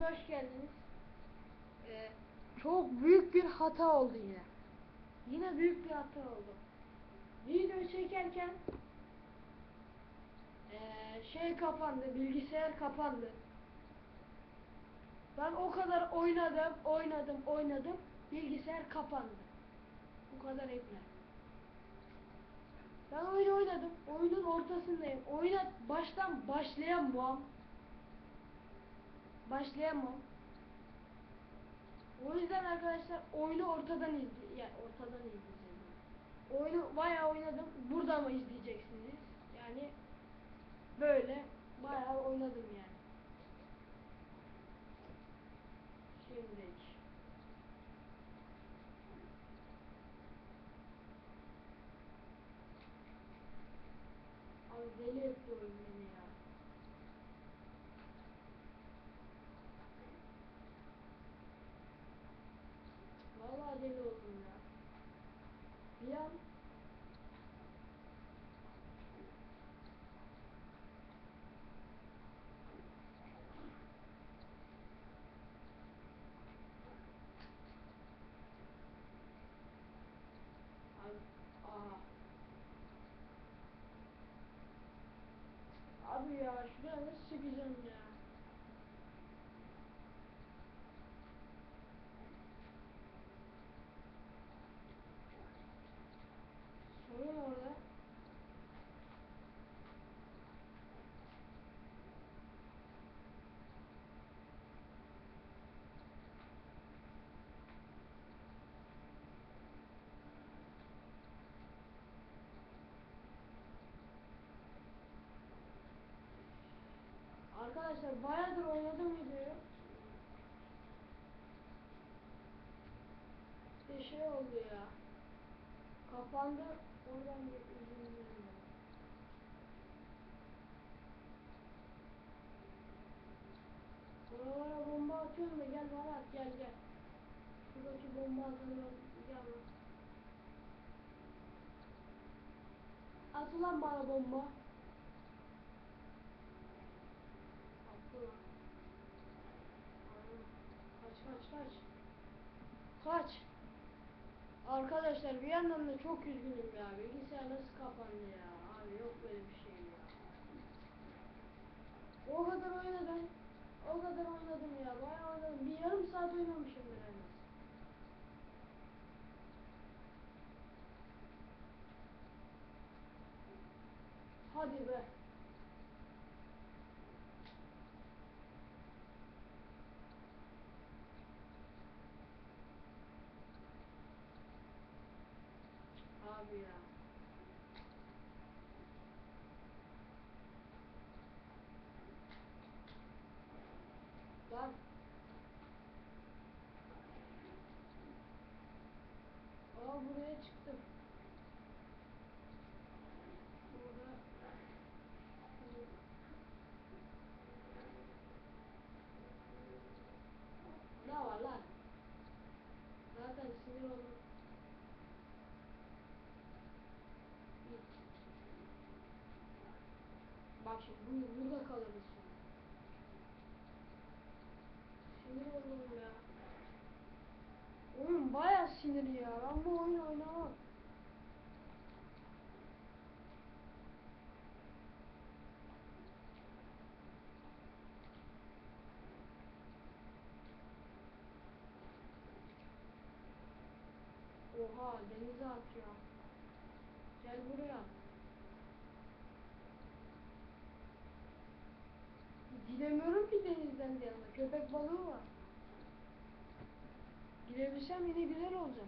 Hoş geldiniz. Ee, çok büyük bir hata oldu yine. Yine büyük bir hata oldu. Video çekerken ee, şey kapandı, bilgisayar kapandı. Ben o kadar oynadım, oynadım, oynadım. Bilgisayar kapandı. Bu kadar ekle. Ben oyun oynadım. Oyunun ortasındayım. Oyuna baştan başlayamam. Başlayamam. O yüzden arkadaşlar oyunu ortadan izle yani ortadan izleyeceğim. Oyunu bayağı oynadım. Burada mı izleyeceksiniz? Yani böyle bayağı oynadım yani. Şimdi Abi deli oyun beni ya. Vallahi deli oldum ya. Bir an Abi, aha. Abi ya şuraya nasıl çıkacağım ya? Sorun orada. Arkadaşlar bayağıdır oynadım videoyu. Bir şey oldu ya. Kapandı. Oradan bir üzüldüm ben. Buralara bomba atıyorum da gel bana at gel gel. Şuradaki bomba atıyorum gel bana. At ulan bana bomba. Attı lan. Aynen. Kaç kaç kaç. Kaç. Arkadaşlar bir yandan da çok üzgünüm ya. Bilgisayar nasıl kapandı ya. Abi yok böyle bir şey ya. O kadar oynadım. O kadar oynadım ya. Bayağı oynadım. Bir yarım saat oynamışımdır en az. Hadi be. Abi ya. Lan. Aa buraya çıktım. Burada. Ne var lan? Zaten sinir oldum. Şimdi bu, burada sonra. Sinir oldum ya. Oyun baya sinir ya. Ben bu oyunu oynamam. Oha denize atıyor. Gel buraya. Gidemiyorum ki denizden bir yana. Köpek balığı var. Girebilsem yine güzel olacak.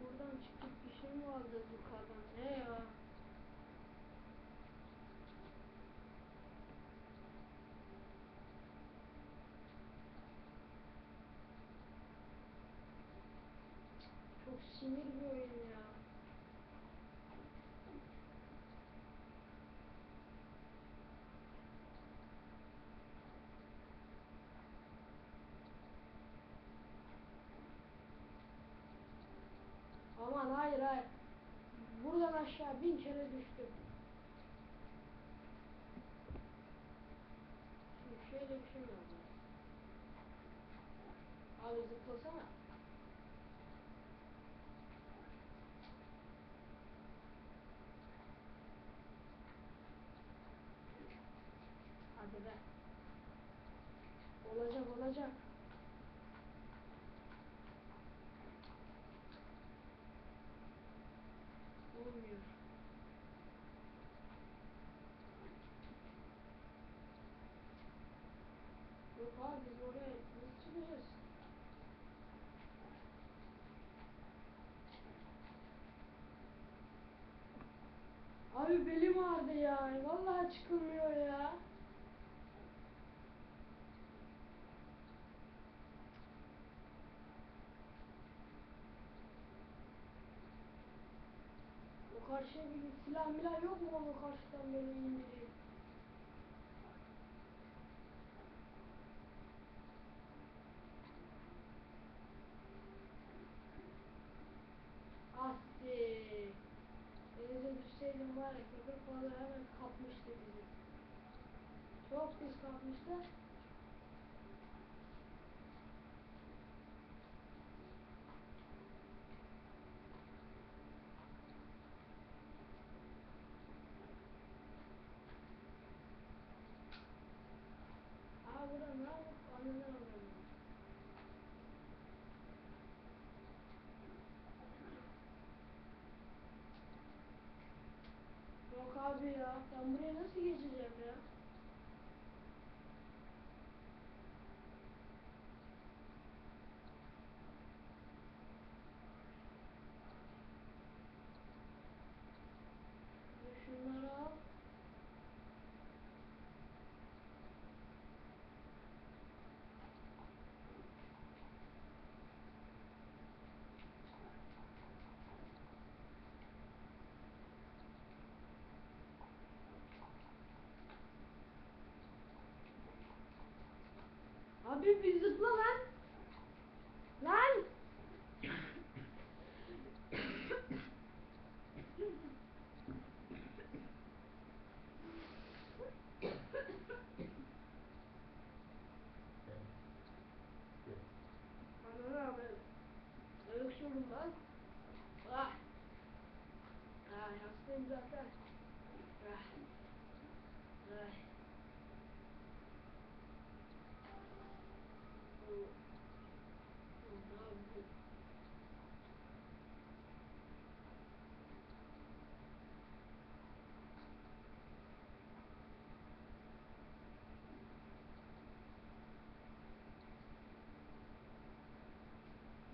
Buradan çıkıp bir şey mi alacağız yukarıdan? Ne ya? Çok sinir bir oyun ya. Hayır hayır. Buradan aşağı bin kere düştüm. Şimdi şöyle bir şey oldu? Abi zıplasana. Hadi be. Olacak olacak. Olmuyor. Yok abi biz oraya nasıl çıkacağız? Abi ağrıdı ya. Vallahi çıkılmıyor ya. O karşıya bir silah milah yok mu onu karşıdan böyle indireyim? Asti. Denize düşseydim var ya köpek balığı hemen kapmıştı bizi. Anını alıyorum. Yok abi ya. Ben buraya nasıl Abi bir zıpla lan. Lan. Ananı abi. Öksürdüm lan. Ah. Ay hastayım zaten. Ah. Ay. Bu. Bu ne yapıyor?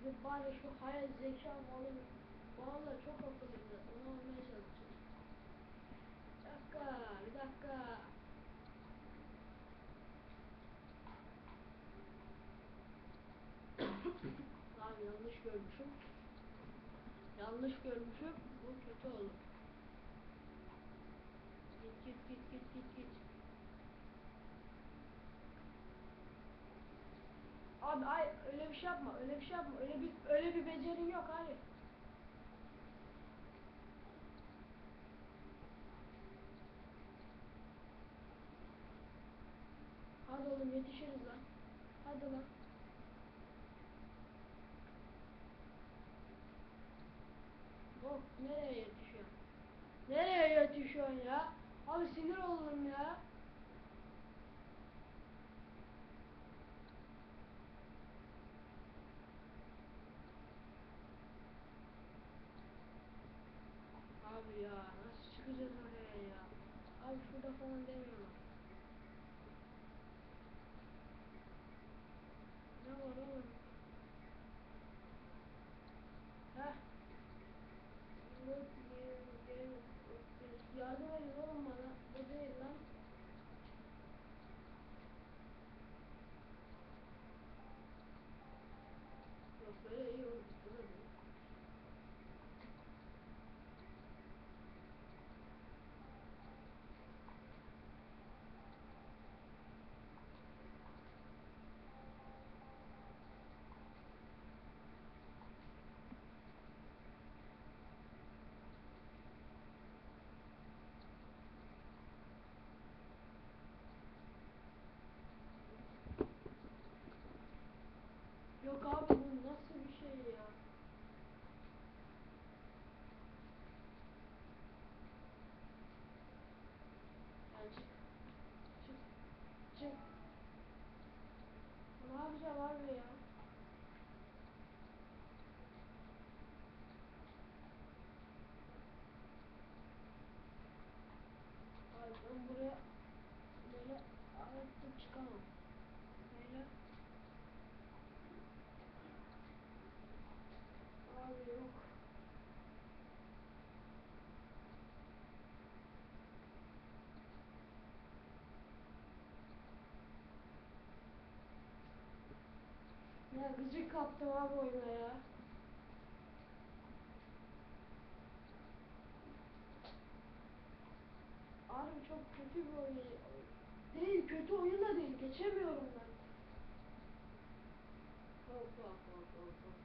Bir de bari şu hayal zeka malı Valla çok akıllıydı. Onu almaya çalışacağım. Bir dakika, bir dakika. Abi yanlış görmüşüm. Yanlış görmüşüm. Bu kötü olur. Git git git git git git. Abi ay öyle bir şey yapma. Öyle bir şey yapma. Öyle bir öyle bir becerin yok hayır. Hadi oğlum yetişiriz lan. Hadi lan. Hop nereye yetişiyorsun? Nereye yetişiyorsun ya? Abi sinir olurum ya. down. Gıcık kaptım abi oyuna ya. Abi çok kötü bir oyun. Değil, kötü oyun da değil. Geçemiyorum ben. Hop hop hop hop hop.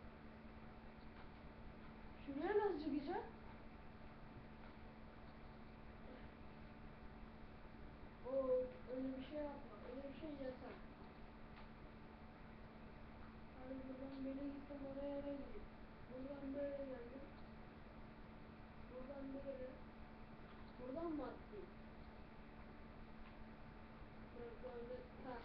Şuraya nasıl çıkacağım? Oo, öyle bir şey yapma. Öyle bir şey yasak. Buradan böyle gittim oraya gittim. Buradan böyle geldim. Buradan böyle. Buradan mı? Böyle böyle. Ha.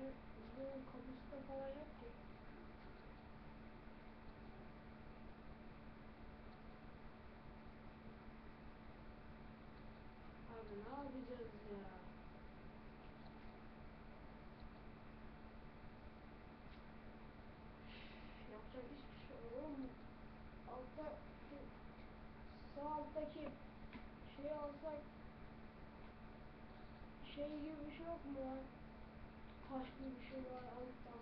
Böyle bunun kapısı da falan yok ki. Abi ne yapacağız ya? Yapacak hiçbir şey olur mu? Altta şu sağ alttaki şeyi alsak şey gibi bir şey yok mu lan? Taş gibi bir şey var alıp da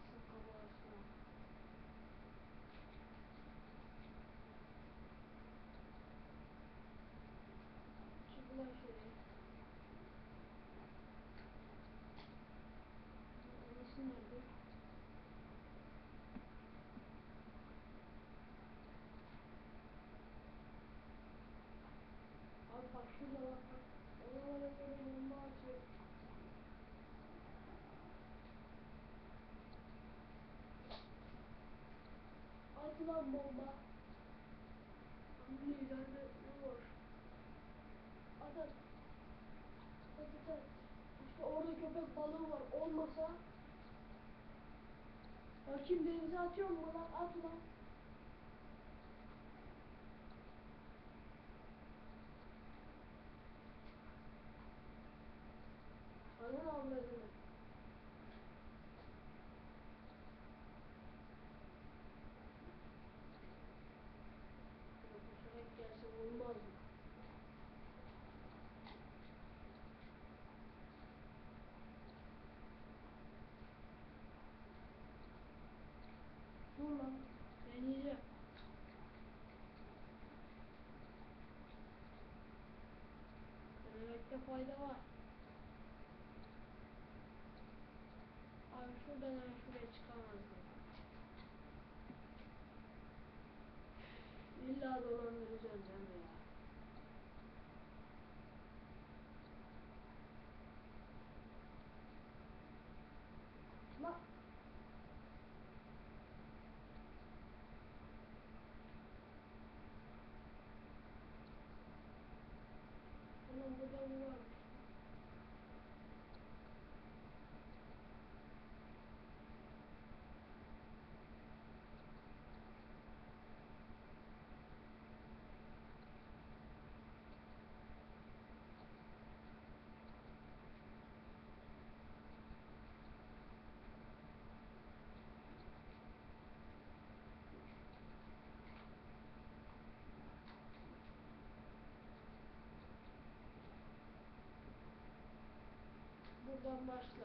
At lan bomba. At. At at at. İşte orada köpek balığı var. Olmasa Bakayım denize atıyor mu lan? At lan. Ananı avradını. Fayda var. Abi şuradan hemen şuraya çıkamaz ya. İlla dolandıracağım mi ya? Lan. Ulan burada bu var. Buradan başla.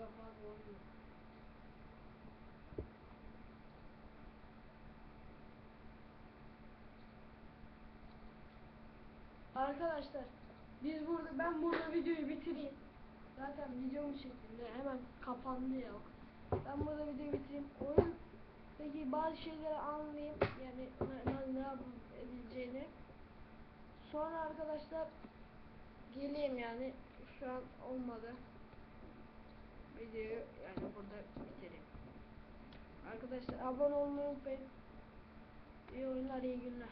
Yok abi olmuyor. Arkadaşlar biz burada ben burada videoyu bitireyim. Zaten videomun şeklinde hemen kapandı ya. Ben burada videoyu bitireyim. Oyun peki bazı şeyleri anlayayım. Yani ne, ne yapabileceğini. Sonra arkadaşlar geleyim yani. Şu an olmadı. Videoyu yani burada bitireyim. Arkadaşlar abone olmayı unutmayın. İyi oyunlar, iyi günler.